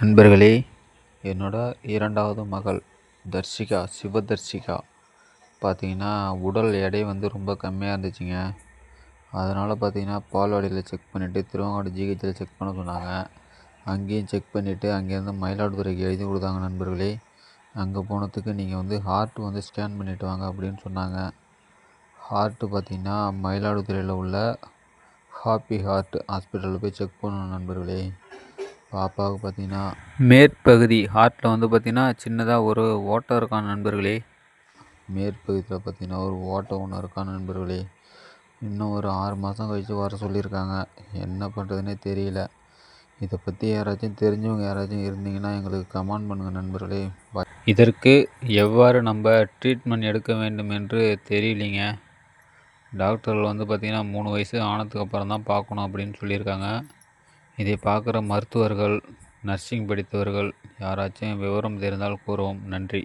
நண்பர்களே என்னோட இரண்டாவது மகள் தர்ஷிகா சிவதர்ஷிகா பார்த்தீங்கன்னா உடல் எடை வந்து ரொம்ப கம்மியாக இருந்துச்சுங்க. அதனால் பார்த்திங்கன்னா பால்வாடியில் செக் பண்ணிவிட்டு திருவங்காடு ஜிஹெச்சில் செக் பண்ண சொன்னாங்க. அங்கேயும் செக் பண்ணிவிட்டு அங்கேருந்து மயிலாடுதுறைக்கு எழுதி கொடுத்தாங்க நண்பர்களே. அங்கே போனதுக்கு நீங்கள் வந்து ஹார்ட் வந்து ஸ்கேன் பண்ணிவிட்டு வாங்க அப்படின்னு சொன்னாங்க. ஹார்ட்டு பார்த்தீங்கன்னா மயிலாடுதுறையில் உள்ள ஹாப்பி ஹார்ட் ஹாஸ்பிட்டலில் போய் செக் பண்ணணும் நண்பர்களே. பாப்பாவுக்கு பார்த்தீங்கன்னா மேற்பகுதி ஹார்ட்டில் வந்து பார்த்திங்கன்னா சின்னதாக ஒரு ஓட்டம் இருக்கான் நண்பர்களே? மேற்பகுதியில் பார்த்திங்கன்னா ஒரு ஓட்டம் ஒன்று இருக்கான் நண்பர்களே? இன்னும் ஒரு ஆறு மாதம் கழித்து வர சொல்லியிருக்காங்க. என்ன பண்ணுறதுனே தெரியல. இதை பற்றி யாராச்சும் தெரிஞ்சவங்க யாராச்சும் இருந்தீங்கன்னா எங்களுக்கு கமெண்ட் பண்ணுங்கள் நண்பர்களே. இதற்கு எவ்வாறு நம்ம ட்ரீட்மெண்ட் எடுக்க வேண்டும் என்று தெரியலிங்க. டாக்டர்கள் வந்து பார்த்திங்கன்னா மூணு வயசு ஆனதுக்கு அப்புறம் தான் பார்க்கணும் அப்படின்னு சொல்லியிருக்காங்க. இதை பார்க்குற மருத்துவர்கள் நர்சிங் படித்தவர்கள் யாராச்சும் விவரம் தெரிந்தால் கூறவும் நன்றி.